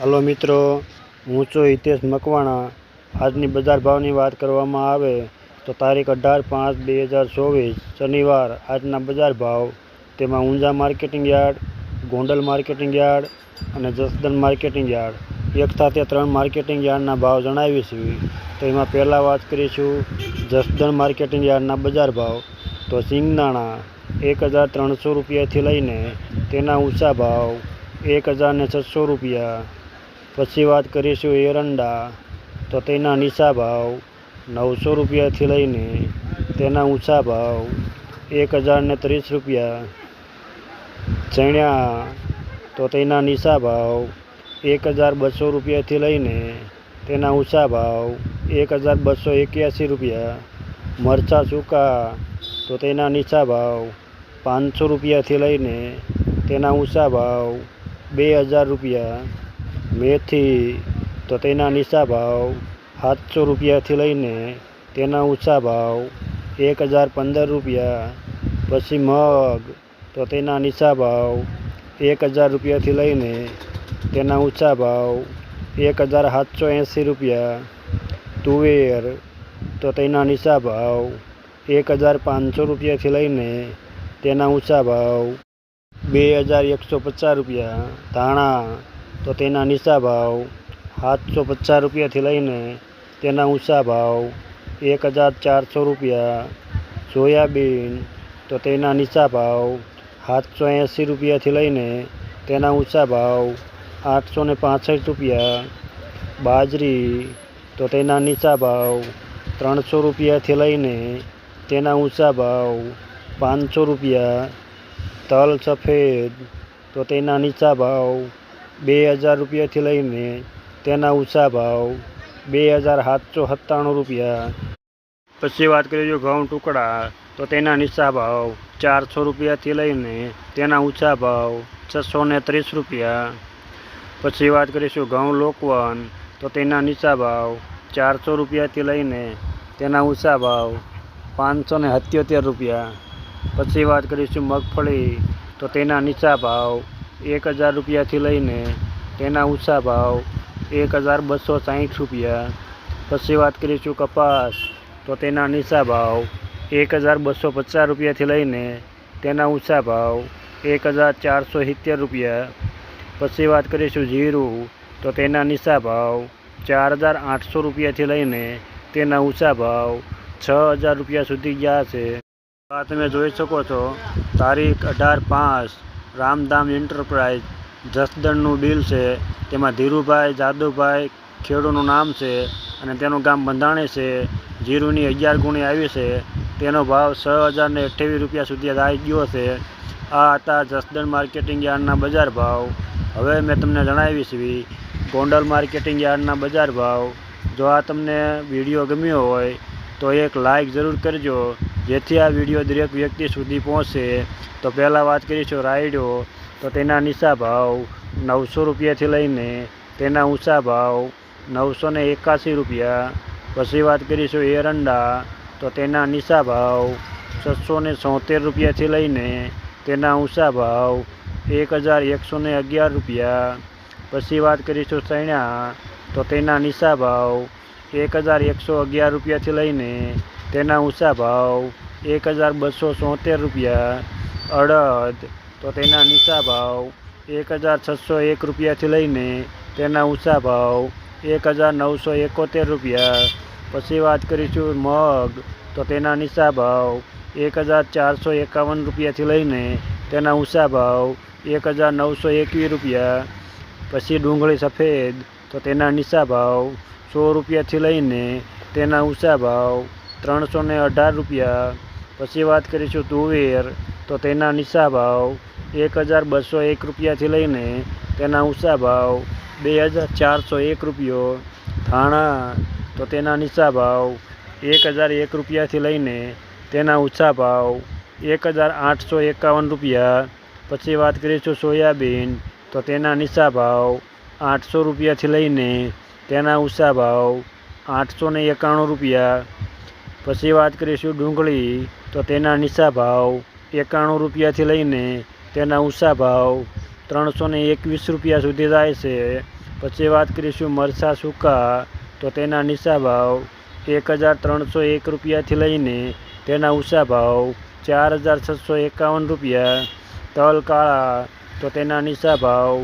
Hello મિત્રો, હું છું હિતેશ મકવાણા. આજની બજાર ભાવની વાત કરવામાં આવે તો તારીખ અઢાર પાંચ બે હજાર ચોવીસ, શનિવાર. આજના બજાર ભાવ, તેમાં Unjha marketing yard, Gondal marketing yard અને જસદન માર્કેટિંગ યાર્ડ. એક સાથે ત્રણ માર્કેટિંગ યાર્ડના ભાવ જણાવીશું તો એમાં પહેલાં વાત કરીશું જસદન માર્કેટિંગ યાર્ડના બજાર ભાવ. તો સિંગદાણા એક હજાર ત્રણસો રૂપિયાથી લઈને તેના ઊંચા ભાવ એક હજાર છસો રૂપિયા. પછી વાત કરીશું એરંડા. તો તેના નીચા ભાવ નવસો રૂપિયાથી લઈને તેના ઊંચા ભાવ એક હજારને ત્રીસ રૂપિયા ચણ્યા. તો તેના નીચા ભાવ એક હજાર બસો રૂપિયાથી લઈને તેના ઊંચા ભાવ એક હજાર બસો એક્યાસી રૂપિયા. મરચાં સૂકા. તો તેના નીચા ભાવ પાંચસો રૂપિયાથી લઈને તેના ઊંચા ભાવ બે હજાર રૂપિયા. મેથી તો તેના નીચા ભાવ સાતસો રૂપિયાથી લઈને તેના ઊંચા ભાવ એક હજાર પંદર રૂપિયા. પછી મગ તો તેના નીચા ભાવ એક હજાર રૂપિયાથી લઈને તેના ઊંચા ભાવ એક હજાર સાતસો એંસી રૂપિયા. તુવેર તો તેના નીચા ભાવ એક હજાર પાંચસો રૂપિયાથી લઈને તેના ઊંચા ભાવ બે હજાર એકસો પચાસ રૂપિયા. ધાણા તો તેના નીચા ભાવ સાતસો પચાસ રૂપિયાથી લઈને તેના ઊંચા ભાવ એક હજાર ચારસો રૂપિયા. સોયાબીન તો તેના નીચા ભાવ સાતસો એંસી રૂપિયાથી લઈને તેના ઊંચા ભાવ આઠસો ને પાસઠ રૂપિયા. બાજરી તો તેના નીચા ભાવ ત્રણસો રૂપિયાથી લઈને તેના ઊંચા ભાવ પાંચસો રૂપિયા. તલ સફેદ તો તેના નીચા ભાવ બે હજાર રૂપિયાથી લઈને તેના ઊંચા ભાવ બે હજાર સાતસો સત્તાણું રૂપિયા. પછી વાત કરીશું ઘઉં ટુકડા, તો તેના નીચા ભાવ ચારસો રૂપિયાથી લઈને તેના ઊંચા ભાવ છસો ને ત્રીસ રૂપિયા. પછી વાત કરીશું ઘઉં લોકવન, તો તેના નીચા ભાવ ચારસો રૂપિયાથી લઈને તેના ઊંચા ભાવ પાંચસો ને રૂપિયા. પછી વાત કરીશું મગફળી, તો તેના નીચા ભાવ એક હજાર રૂપિયાથી લઈને તેના ઊંચા ભાવ, એક હજાર બસો સાહીઠ રૂપિયા. પછી વાત કરીશું કપાસ, તો તેના નીચા ભાવ, એક હજાર બસો પચાસ રૂપિયાથી લઈને તેના ઊંચા ભાવ, એક હજાર ચારસો સિત્તેર રૂપિયા. પછી વાત કરીશું જીરું, તો તેના નીચા ભાવ, ચાર હજાર આઠસો રૂપિયાથી લઈને તેના ઊંચા ભાવ, છ હજાર રૂપિયા સુધી ગયા છે. આ તમે જોઈ શકો છો, તારીખ અઢાર પાંચ રામધામ એન્ટરપ્રાઇઝ જસદણનું બિલ છે, તેમાં ધીરુભાઈ જાદવભાઈ ખેડૂનું નામ છે અને તેનું ગામ બંધાણે છે, જીરુની અગિયાર ગુણી આવી છે, તેનો ભાવ છ હજારને અઠ્યાવીસ રૂપિયા સુધી આવી ગયો છે. આ હતા જસદણ માર્કેટિંગ યાર્ડના બજાર ભાવ. હવે મેં તમને જણાવી છે, ગોંડલ માર્કેટિંગ યાર્ડના બજાર ભાવ. જો આ તમને વીડિયો ગમ્યો હોય, તો એક લાઈક જરૂર કરજો. જેથી આ વીડિયો દરેક વ્યક્તિ સુધી પહોંચે. તો પહેલાં વાત કરીશું રાયડો. તો તેના નીચા ભાવ નવસો રૂપિયાથી લઈને તેના ઊંચા ભાવ નવસો ને એકાસી રૂપિયા. પછી વાત કરીશું એરંડા. તો તેના નીચા ભાવ છસો ને સોતેર રૂપિયાથી લઈને તેના ઊંચા ભાવ એક હજાર એકસો ને અગિયાર રૂપિયા. પછી વાત કરીશું ચણ્યા તો તેના નીચા ભાવ એક હજાર એકસો અગિયાર રૂપિયાથી લઈને તેના ઊંચા ભાવ એક હજાર બસો સોતેર રૂપિયા, અડદ, તો તેના નીચા ભાવ એક હજાર છસો એક રૂપિયાથી લઈને તેના ઊંચા ભાવ એક હજાર નવસો એકોતેર રૂપિયા. પછી વાત કરીશું મગ, તો તેના નીચા ભાવ એક હજાર ચારસો એકાવન રૂપિયાથી લઈને તેના ઊંચા ભાવ એક હજાર નવસો એકવીસ રૂપિયા. પછી ડુંગળી સફેદ, તો તેના નીચા ભાવ સો રૂપિયાથી લઈને તેના ઊંચા ભાવ ત્રણસો ને અઢાર રૂપિયા. પછી વાત કરીશું તુવેર, તો તેના નીચા ભાવ એક હજાર બસો એક રૂપિયાથી લઈને તેના ઊંચા ભાવ બે હજાર ચારસો એક રૂપિયો. ધાણા, તો તેના નીચા ભાવ એક હજાર એક રૂપિયાથી લઈને તેના ઊંચા ભાવ એક હજાર આઠસો એકાવન રૂપિયા. પછી વાત કરીશું સોયાબીન, તો તેના નીચા ભાવ આઠસો રૂપિયાથી લઈને તેના ઊંચા ભાવ આઠસો એકાણું રૂપિયા. પછી વાત કરીશું ડુંગળી, તો તેના નીચા ભાવ એકાણું રૂપિયાથી લઈને તેના ઊંચા ભાવ ત્રણસો એકવીસ રૂપિયા સુધી જાય છે. પછી વાત કરીશું મરચાં સૂકા, તો તેના નીચા ભાવ એક હજાર ત્રણસો એક રૂપિયાથી લઈને તેના ઊંચા ભાવ ચાર હજાર છસો એકાવન રૂપિયા. તલ કાળા, તો તેના નીચા ભાવ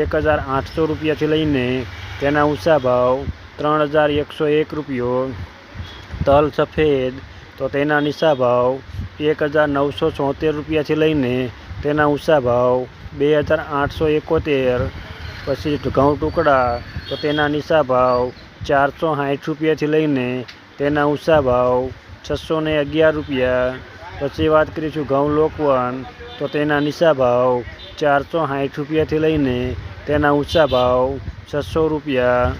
એક હજાર આઠસો રૂપિયાથી લઈને તેના ઊંચા ભાવ ત્રણ હજાર એકસો એક રૂપિયો. તલ સફેદ, તો તેના નીચા ભાવ એક હજાર નવસો છોતેર રૂપિયાથી લઈને તેના ઊંચા ભાવ બે હજાર આઠસો એકોતેર. પછી ઘઉં ટુકડા, તો તેના નીચા ભાવ ચારસો સાઠ રૂપિયાથી લઈને તેના ઊંચા ભાવ છસો ને અગિયાર રૂપિયા. પછી વાત કરીશું ઘઉં લોકવન, તો તેના નીચા ભાવ ચારસો સાઠ રૂપિયાથી લઈને તેના ઊંચા ભાવ છસો રૂપિયા.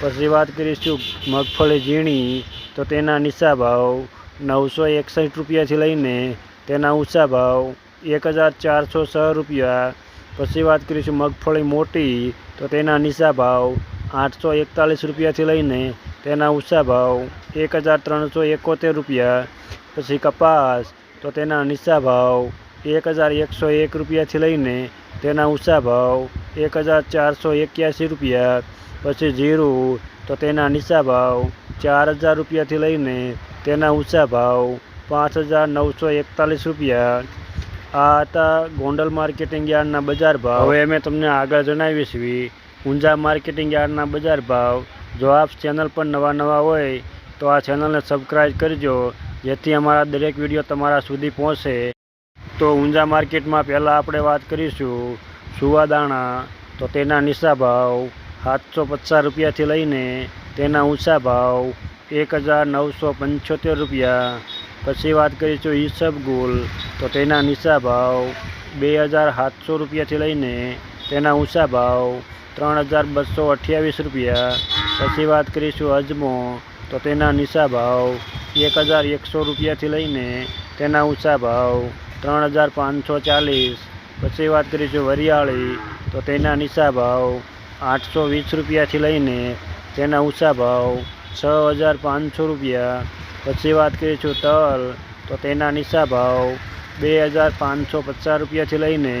પછી વાત કરીશું મગફળી ઝીણી તો તેના નીચા ભાવ નવસો એકસઠ રૂપિયાથી લઈને તેના ઊંચા ભાવ એક હજાર ચારસો છ રૂપિયા. પછી વાત કરીશું મગફળી મોટી, તો તેના નીચા ભાવ આઠસો એકતાલીસ રૂપિયાથી લઈને તેના ઊંચા ભાવ એક હજાર ત્રણસો એકોતેર રૂપિયા. પછી કપાસ, તો તેના નીચા ભાવ એક હજાર એકસો એક રૂપિયાથી લઈને તેના ઊંચા ભાવ એક હજાર ચારસો એક્યાસી રૂપિયા. પછી જીરું, તો તેના નીચા ભાવ ચાર હજાર રૂપિયાથી લઈને તેના ઊંચા ભાવ પાંચ હજાર નવસો એકતાલીસ રૂપિયા. આ હતા ગોંડલ માર્કેટિંગ યાર્ડના બજાર ભાવ. હવે અમે તમને આગળ જણાવીશ. ઊંઝા માર્કેટિંગ યાર્ડના બજાર ભાવ. જો આપ ચેનલ પર નવા નવા હોય તો આ ચેનલને સબસ્ક્રાઈબ કરજો, જેથી અમારા દરેક વીડિયો તમારા સુધી પહોંચે. તો ઊંઝા માર્કેટમાં પહેલાં આપણે વાત કરીશું. સુવાદાણા, તો તેના નિશા ભાવ સાતસો પચાસ રૂપિયાથી લઈને તેના ઊંચા ભાવ એક હજાર નવસો પંચોતેર રૂપિયા. પછી વાત કરીશું ઈસબગુલ તો તેના નીચા ભાવ બે હજાર સાતસો રૂપિયાથી લઈને તેના ઊંચા ભાવ ત્રણ હજાર બસો અઠ્યાવીસ રૂપિયા. પછી વાત કરીશું અજમો, તો તેના નીચા ભાવ એક હજાર એકસો રૂપિયાથી લઈને તેના ઊંચા ભાવ ત્રણ હજાર પાંચસો ચાલીસ. પછી વાત કરીશું વરિયાળી, તો તેના નીચા ભાવ આઠસો વીસ રૂપિયાથી લઈને તેના ઊંચા ભાવ છ હજાર પાંચસો રૂપિયા. પછી વાત કરીશું તલ તો તેના નીચા ભાવ બે હજાર પાંચસો પચાસ રૂપિયાથી લઈને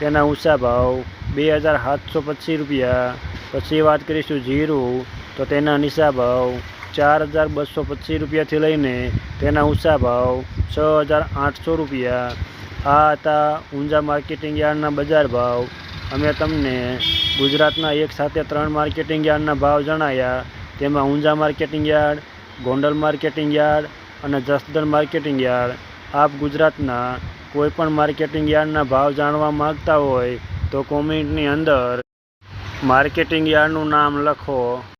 તેના ઊંચા ભાવ બે હજાર સાતસો પચીસ રૂપિયા. પછી વાત કરીશું જીરું, તો તેના નીચા ભાવ ચાર હજાર બસો પચીસ રૂપિયાથી લઈને તેના ઊંચા ભાવ છ હજાર આઠસો રૂપિયા. આ હતા ઊંઝા માર્કેટિંગ યાર્ડના બજાર ભાવ અમે તમને ગુજરાતના એક સાથે ત્રણ માર્કેટિંગ યાર્ડના ભાવ જણાયા. તેમાં Unjha marketing yard, Gondal marketing yard અને જસદણ માર્કેટિંગ યાર્ડ. આપ ગુજરાતના કોઈપણ માર્કેટિંગ યાર્ડના ભાવ જાણવા માગતા હોય તો કોમેન્ટની અંદર માર્કેટિંગ યાર્ડનું નામ લખો.